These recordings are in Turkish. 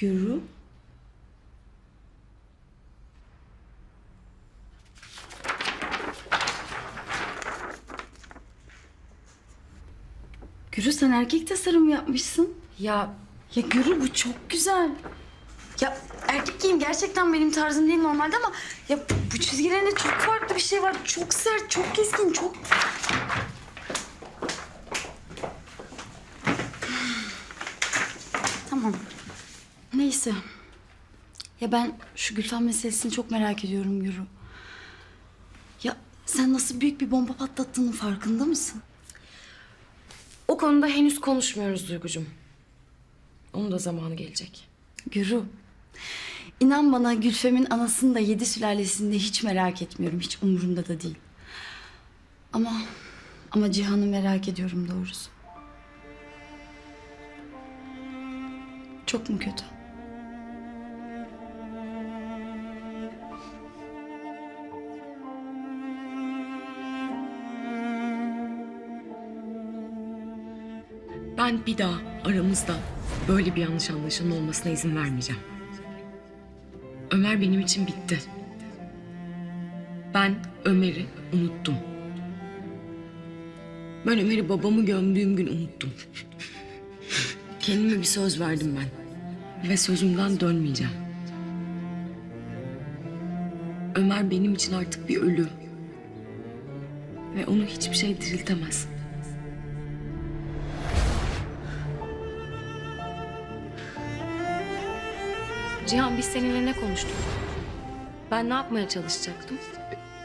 Gürü. Gürü sen erkek tasarımı yapmışsın. Ya Ya Gürü bu çok güzel. Ya erkek giyim gerçekten benim tarzım değil normalde ama ya bu çizgilerinde çok farklı bir şey var. Çok sert, çok keskin, çok... Tamam. Neyse. Ya ben şu Gülfem meselesini çok merak ediyorum Gürü. Ya sen nasıl büyük bir bomba patlattığının farkında mısın? o konuda henüz konuşmuyoruz Duygucuğum. Onun da zamanı gelecek. Gürü. İnan bana Gülfem'in anasını da yedi sülalesinde hiç merak etmiyorum. Hiç umurumda da değil. Ama ama Cihan'ı merak ediyorum doğrusu. Çok mu kötü? Ben bir daha aramızda böyle bir yanlış anlaşılma olmasına izin vermeyeceğim. Ömer benim için bitti. Ben Ömer'i unuttum. Ben Ömer'i babamı gömdüğüm gün unuttum. Kendime bir söz verdim ben. Ve sözümden dönmeyeceğim. Ömer benim için artık bir ölü. Ve onu hiçbir şey diriltemez. Cihan biz seninle ne konuştuk? Ben ne yapmaya çalışacaktım?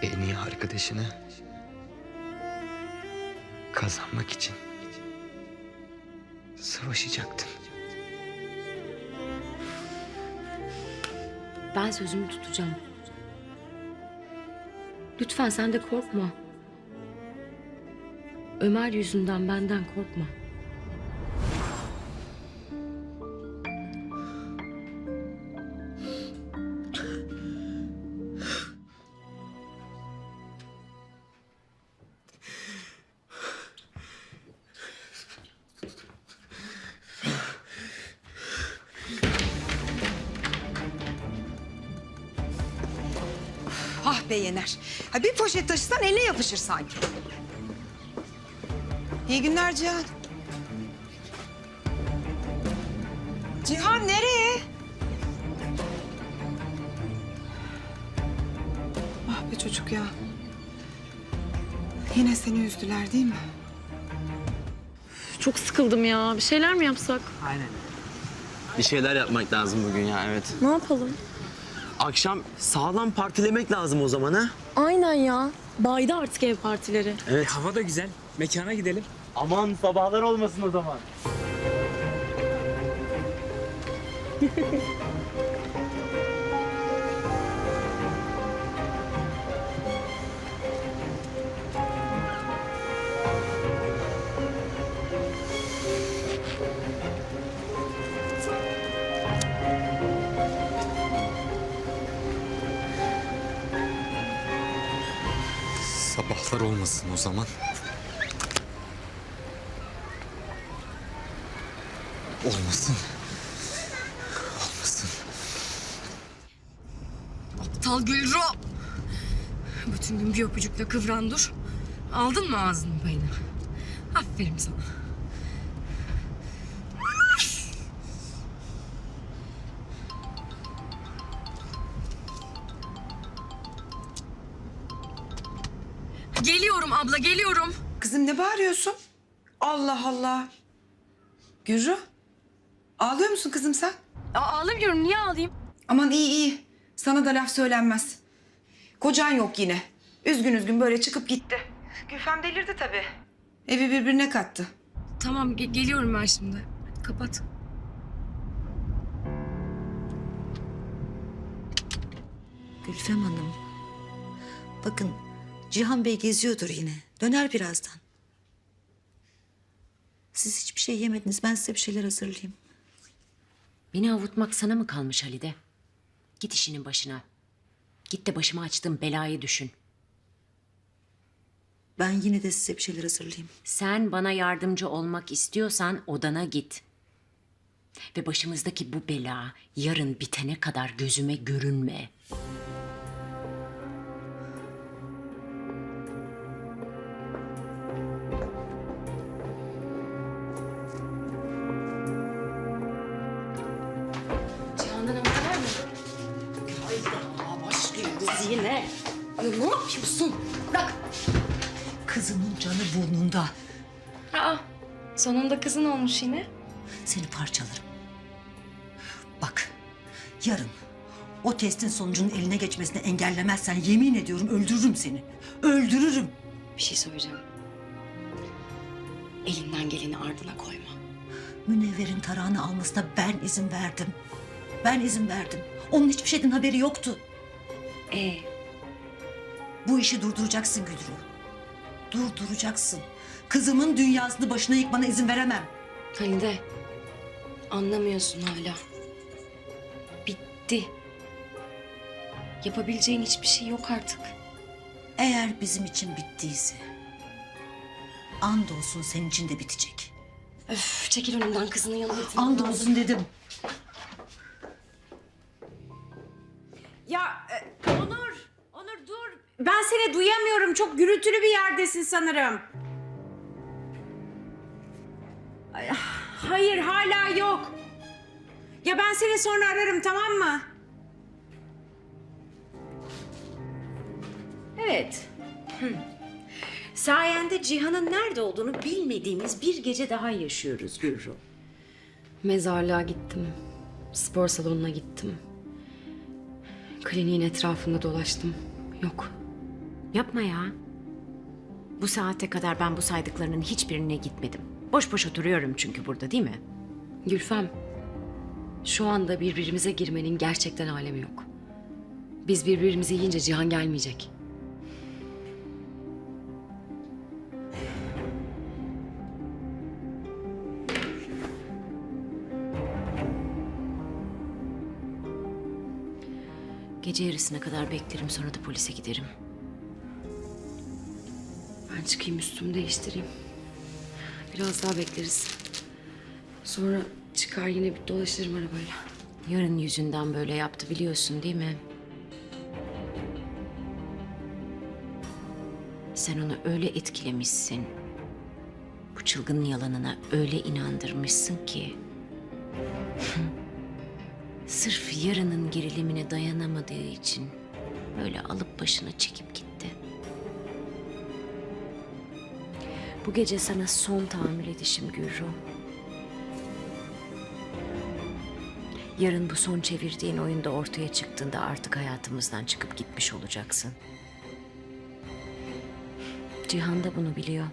En iyi arkadaşını kazanmak için savaşacaktın. Ben sözümü tutacağım. Lütfen sen de korkma. Ömer yüzünden benden korkma. Ah be Yener. Ha bir poşet taşısan eline yapışır sanki. İyi günler Cihan. Cihan nereye? Ah be çocuk ya. Yine seni üzdüler değil mi? Çok sıkıldım ya. Bir şeyler mi yapsak? Bir şeyler yapmak lazım bugün ya evet. Ne yapalım? Akşam sağlam partilemek lazım o zaman ha. Aynen ya. Baydı artık ev partileri. Evet. Hava da güzel. Mekana gidelim. Aman sabahlar olmasın o zaman. Sabahlar olmasın o zaman. Olmasın. Olmasın. Aptal Gülru! Bütün gün bir öpücükle kıvran dur. Aldın mı ağzının payını? Aferin sana. Geliyorum abla, geliyorum. Kızım ne bağırıyorsun? Allah Allah. Gürü. Ağlıyor musun kızım sen? Aa, ağlamıyorum, niye ağlayayım? Aman iyi iyi. Sana da laf söylenmez. Kocan yok yine. Üzgün üzgün böyle çıkıp gitti. Gülfem delirdi tabii. Evi birbirine kattı. Tamam, ge- geliyorum ben şimdi. Hadi kapat. Gülfem Hanım. Bakın Cihan Bey geziyordur yine. Döner birazdan. Siz hiçbir şey yemediniz. Ben size bir şeyler hazırlayayım. Beni avutmak sana mı kalmış Halide? Git işinin başına. Git de başıma açtığım belayı düşün. Ben yine de size bir şeyler hazırlayayım. Sen bana yardımcı olmak istiyorsan odana git. Ve başımızdaki bu bela yarın bitene kadar gözüme görünme. Yine. Ne yapıyorsun? Bırak. Kızımın canı burnunda. Aa, sonunda kızın olmuş yine. Seni parçalarım. Bak yarın o testin sonucunun eline geçmesini engellemezsen yemin ediyorum öldürürüm seni. Öldürürüm. Bir şey söyleyeceğim. Elinden geleni ardına koyma. Münevver'in tarağını almasına ben izin verdim. Ben izin verdim. Onun hiçbir şeyden haberi yoktu. Ee, Bu işi durduracaksın Gülru. Durduracaksın. Kızımın dünyasını başına yıkmana izin veremem. Halide. Anlamıyorsun hala. Bitti. Yapabileceğin hiçbir şey yok artık. Eğer bizim için bittiyse... ...andolsun senin için de bitecek. Öf, çekil önümden kızının yanına lazım. Andolsun dedim. Ben seni duyamıyorum. Çok gürültülü bir yerdesin sanırım. Ay, Hayır, hala yok. Ya ben seni sonra ararım, tamam mı? Evet. Sayende Cihan'ın nerede olduğunu bilmediğimiz bir gece daha yaşıyoruz Gürru. Mezarlığa gittim. Spor salonuna gittim. Kliniğin etrafında dolaştım. Yok. Yapma ya. Bu saate kadar ben bu saydıklarının hiçbirine gitmedim. Boş boş oturuyorum çünkü burada değil mi? Gülfem, şu anda birbirimize girmenin gerçekten alemi yok. Biz birbirimizi yiyince Cihan gelmeyecek. Gece yarısına kadar beklerim sonra da polise giderim. Çıkayım üstümü değiştireyim. Biraz daha bekleriz. Sonra çıkar yine bir dolaşırım arabayla. Yarın yüzünden böyle yaptı biliyorsun değil mi? Sen onu öyle etkilemişsin. Bu çılgın yalanına öyle inandırmışsın ki. Sırf yarının gerilimine dayanamadığı için böyle alıp başını çekip gitti. Bu gece sana son tahammül edişim Gürru. Yarın bu son çevirdiğin oyunda ortaya çıktığında artık hayatımızdan çıkıp gitmiş olacaksın. Cihan da bunu biliyor.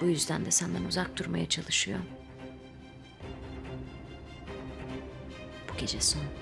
Bu yüzden de senden uzak durmaya çalışıyor. Bu gece son.